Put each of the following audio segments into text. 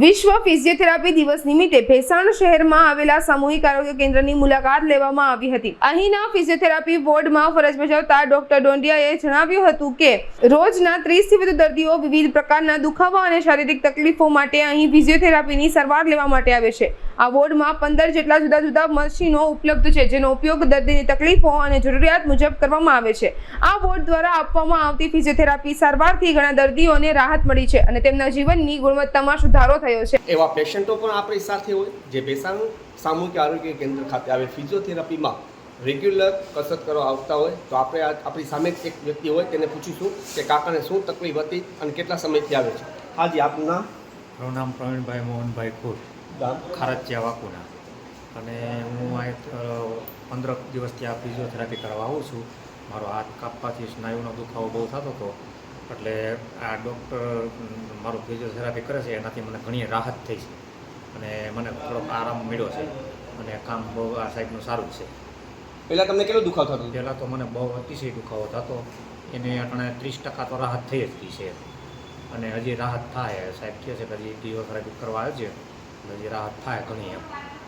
વિશ્વ ફિઝિયોથેરાપી દિવસ નિમિત્તે ભેસાણ શહેરમાં આવેલા સામૂહિક આરોગ્ય કેન્દ્રની મુલાકાત લેવામાં આવી હતી. અહીંના ફિઝિયોથેરાપી વોર્ડમાં ફરજ બજાવતા ડોક્ટર ડોંડિયાએ જણાવ્યું હતું કે, રોજના ત્રીસથી વધુ દર્દીઓ વિવિધ પ્રકારના દુખાવા અને શારીરિક તકલીફો માટે અહીં ફિઝિયોથેરાપીની સારવાર લેવા માટે આવે છે. આ વોર્ડમાં પંદર જેટલા જુદા જુદા મશીનો ઉપલબ્ધ છે, જેનો ઉપયોગ દર્દીની તકલીફો અને જરૂરિયાત મુજબ કરવામાં આવે છે. આ વોર્ડ દ્વારા આપવામાં આવતી ફિઝિયોથેરાપી સારવારથી ઘણા દર્દીઓને રાહત મળી છે અને તેમના જીવનની ગુણવત્તામાં સુધારો થયો છે. એવા પેશન્ટો પણ આપણી સાથે હોય જે ભેસાણ સામૂહિક આરોગ્ય કેન્દ્ર ખાતે આવે. ફિઝિયોથેરાપીમાં રેગ્યુલર કસરત કરવા આવતા હોય તો આપણે આપણી સામે એક વ્યક્તિ હોય તેને પૂછીશું કે કાકાને શું તકલીફ હતી અને કેટલા સમયથી આવે છે. હાજી આપનું નામ? મારું નામ પ્રવીણભાઈ મોહનભાઈ ખુદ ગામ? ખારચિયા વાકુના અને હું આ પંદર દિવસથી આ ફિઝિયોથેરાપી કરવા આવું છું. મારો હાથ કાપવાથી સ્નાયુનો દુખાવો બહુ થતો હતો. એટલે આ ડૉક્ટર મારું ફિઝિયોથેરાપી કરે છે એનાથી મને ઘણી રાહત થઈ છે. અને મને થોડોક આરામ મળ્યો છે. અને કામ બહુ આ સાઈડનું સારું છે. પહેલાં તમને કેટલો દુખાવ થતો? પહેલાં તો મને બહુ અતિશય દુખાવો થતો. એને અટણે ત્રીસ ટકા તો રાહત થઈ જ છે. અને હજી રાહત થાય સાહેબ કહે છે કે હજી ફિઝિયોથેરાપી કરવા આવજે. છે હજી રાહત થાય ઘણી એમ.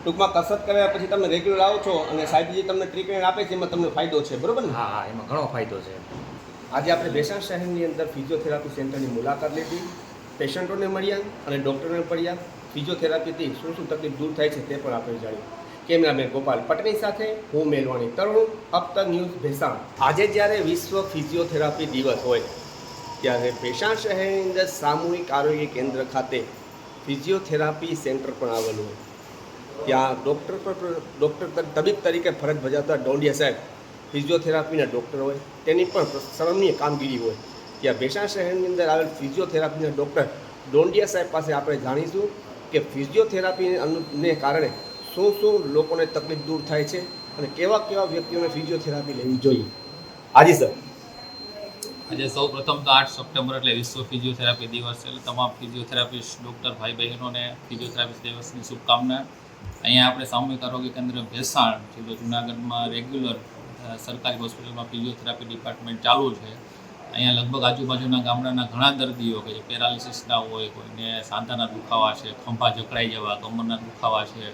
ટૂંકમાં કસરત કર્યા પછી તમે રેગ્યુલર આવો છો અને સાહેબ જે તમને ટ્રીટમેન્ટ આપે છે એમાં તમને ફાયદો છે બરોબર ને? હા હા એમાં ઘણો ફાયદો છે. આજે આપણે ભેસાણ શહેરની અંદર ફિઝિયોથેરાપી સેન્ટરની મુલાકાત લીધી. પેશન્ટોને મળ્યા અને ડૉક્ટરને મળ્યા ફિઝિયોથેરાપીથી શું શું તકલીફ દૂર થાય છે તે પણ આપણે જાણ્યું. કેમેરામેન ગોપાલ પટની સાથે હું મેલવાણી તરુણ અપ્તર ન્યૂઝ ભેસાણ. આજે જ્યારે વિશ્વ ફિઝિયોથેરાપી દિવસ હોય, ત્યારે ભેસાણ શહેરની અંદર સામૂહિક આરોગ્ય કેન્દ્ર ખાતે ફિઝિયોથેરાપી સેન્ટર પણ આવેલું હોય. ત્યાં ડૉક્ટર પર ડૉક્ટર તબીબ તરીકે ફરજ બજાવતા ડોંડિયા સાહેબ ફિઝિયોથેરાપીના ડૉક્ટર હોય, તેની પણ સરાહનીય કામગીરી હોય. ત્યાં ભેસાણ શહેરની અંદર આવેલ ફિઝિયોથેરાપીના ડૉક્ટર ડોંડિયા સાહેબ પાસે આપણે જાણીશું કે ફિઝિયોથેરાપી ને કારણે શું શું લોકોને તકલીફ દૂર થાય છે અને કેવા કેવા વ્યક્તિઓને ફિઝિયોથેરાપી લેવી જોઈએ. હાજી સર. આજે સૌ પ્રથમ તો આઠ સપ્ટેમ્બર એટલે વિશ્વ ફિઝિયોથેરાપી દિવસ એટલે તમામ ફિઝિયોથેરાપિસ્ટ, ડૉક્ટર ભાઈ બહેનોને ફિઝિયોથેરાપિસ્ટ દિવસની શુભકામના. અહીંયા આપણે સામૂહિક આરોગ્ય કેન્દ્ર ભેસાણ જિલ્લો જુનાગઢમાં રેગ્યુલર સરકારી હોસ્પિટલમાં ફિઝિયોથેરાપી ડિપાર્ટમેન્ટ ચાલુ છે. અહીંયા લગભગ આજુબાજુના ગામડાના ઘણા દર્દીઓ કે જે પેરાલિસિસના હોય, કોઈને સાંધાના દુખાવા છે, ખંભા જકડાઈ જવા, કમરના દુખાવા છે,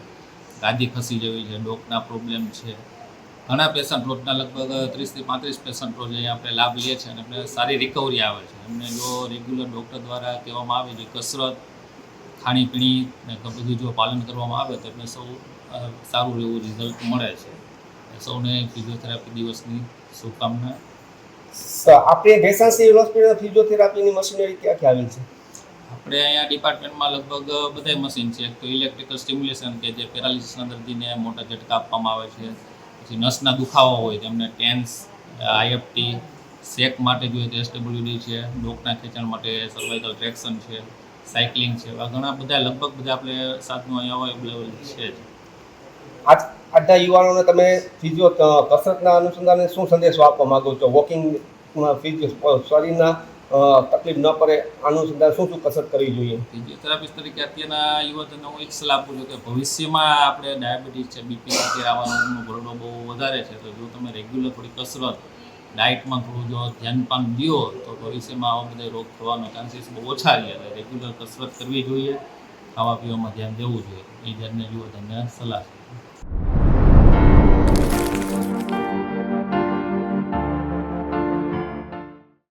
ગાદી ખસી જવી છે, ડોકના પ્રોબ્લેમ છે. ઘણા પેશન્ટ રોજના લગભગ ત્રીસથી પાંત્રીસ પેશન્ટ રોજ અહીંયા આપણે લાભ લઈએ છીએ અને એમને સારી રિકવરી આવે છે. એમને જો રેગ્યુલર ડૉક્ટર દ્વારા કહેવામાં આવે છે કસરત, ખાણીપીણી ને બધું જો પાલન કરવામાં આવે તો એમને સૌ સારું એવું રિઝલ્ટ મળે છે. સૌને ફિઝિયોથેરાપી દિવસની શુભકામના. આપણે ભેસાણ સિવિલ હોસ્પિટલ ફિઝિયોથેરાપીની મશીનરી ક્યાં આવેલ છે? આપણે અહીંયા ડિપાર્ટમેન્ટમાં લગભગ બધાય મશીન છે. એક તો ઇલેક્ટ્રિકલ સ્ટિમ્યુલેશન કે જે પેરાલિસિસના દર્દીને મોટા ઝટકા આપવામાં આવે છે. પછી નસના દુખાવા હોય તેમને ટેન્સ આઈએફટી શેક માટે જોઈએ તો એસડબ્લ્યુડી છે ડોકના ખેંચાણ માટે સર્વાઇકલ ટ્રેક્શન છે સાયકલિંગ છે. એવા ઘણા બધા લગભગ બધા આપણે સાધનો અહીંયા અવેલેબલ છે જ. આજ યુવાનોને તમે ફિઝિયો કસરતના અનુસંધાને શું સંદેશો આપવા માંગો છો? વોકિંગ ફિઝિયો શરીરના તકલીફ ન પડે, અનુસંધાન શું શું કસરત કરવી જોઈએ? ફિઝિયોથેરાપિસ્ટ તરીકે અત્યારના યુવકોને હું એક સલાહ આપું છું કે ભવિષ્યમાં આપણે ડાયાબિટીસ છે, બીપી અત્યારે આવવાનો ભરડો બહુ વધારે છે. તો જો તમે રેગ્યુલર થોડી કસરત, ડાયટમાં થોડું જો ધ્યાનપાન દો તો ભવિષ્યમાં આવા બધા રોગ થવાનો ચાન્સીસ બહુ ઓછા રહે એટલે રેગ્યુલર કસરત કરવી જોઈએ ખાવા પીવામાં ધ્યાન દેવું જોઈએ. એ ધ્યાનને યુવાધનને સલાહ છે.